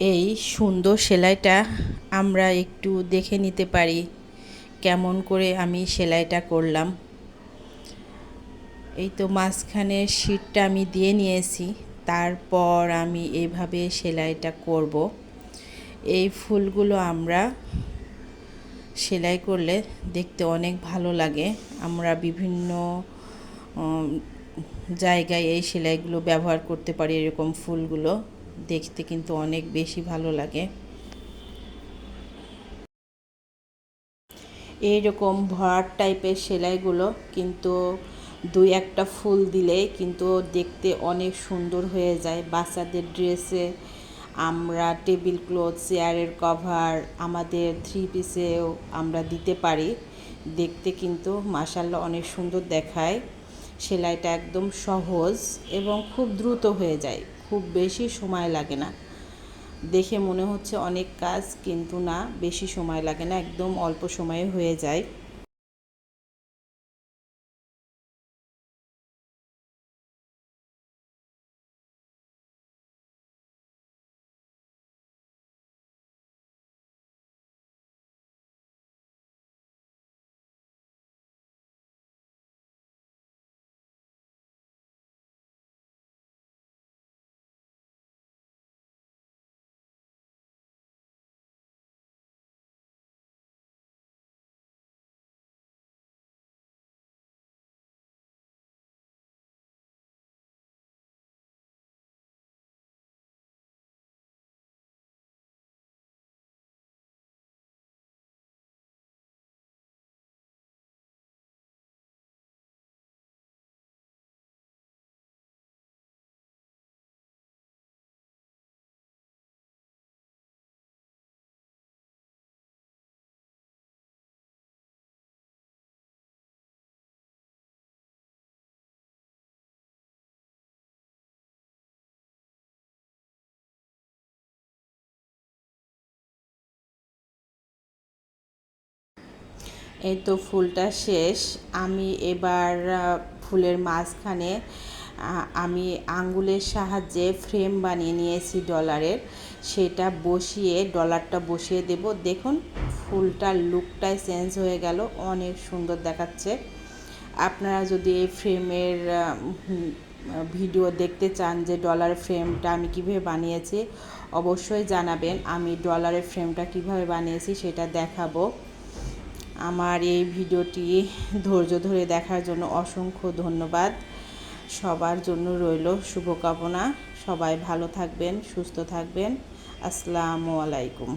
এই সুন্দর সেলাইটা আমরা একটু দেখে নিতে পারি কেমন করে আমি সেলাইটা করলাম। এই তো মাঝখানের শীটটা আমি দিয়ে নিয়েছি, তারপর আমি এইভাবে সেলাইটা করব। এই ফুলগুলো আমরা সেলাই করলে দেখতে অনেক ভালো লাগে। আমরা বিভিন্ন জায়গায় এই সেলাইগুলো ব্যবহার করতে পারি, এরকম ফুলগুলো। দেখতে কিন্তু অনেক বেশি ভালো লাগে। এইরকম ভরাট টাইপের সেলাইগুলো কিন্তু দুই একটা ফুল দিলেই কিন্তু দেখতে অনেক সুন্দর হয়ে যায়। বাচ্চাদের ড্রেসে আমরা টেবিল ক্লথ, চেয়ারের কভার, আমাদের থ্রি পিসেও আমরা দিতে পারি। দেখতে কিন্তু মাসাল্লা অনেক সুন্দর দেখায়। সেলাইটা একদম সহজ এবং খুব দ্রুত হয়ে যায়। খুব বেশি সময় লাগে না। দেখে মনে হচ্ছে অনেক কাজ, কিন্তু না, বেশি সময় লাগে না, একদম অল্প সময়ে হয়ে যায়। এই তো ফুলটা শেষ। আমি এবার ফুলের মাঝখানে আমি আঙ্গুলের সাহায্যে ফ্রেম বানিয়ে নিয়েছি ডলারের। সেটা বসিয়ে, ডলারটা বসিয়ে দেব। দেখুন, ফুলটার লুকটাই চেঞ্জ হয়ে গেল। অনেক সুন্দর দেখাচ্ছে। আপনারা যদি এই ফ্রেমের ভিডিও দেখতে চান যে ডলার ফ্রেমটা আমি কীভাবে বানিয়েছি, অবশ্যই জানাবেন। আমি ডলারের ফ্রেমটা কীভাবে বানিয়েছি সেটা দেখাবো। আমার এই ভিডিওটি ধৈর্য ধরে দেখার জন্য অসংখ্য ধন্যবাদ। সবার জন্য রইল শুভকামনা। সবাই ভালো থাকবেন, সুস্থ থাকবেন। আসসালামু আলাইকুম।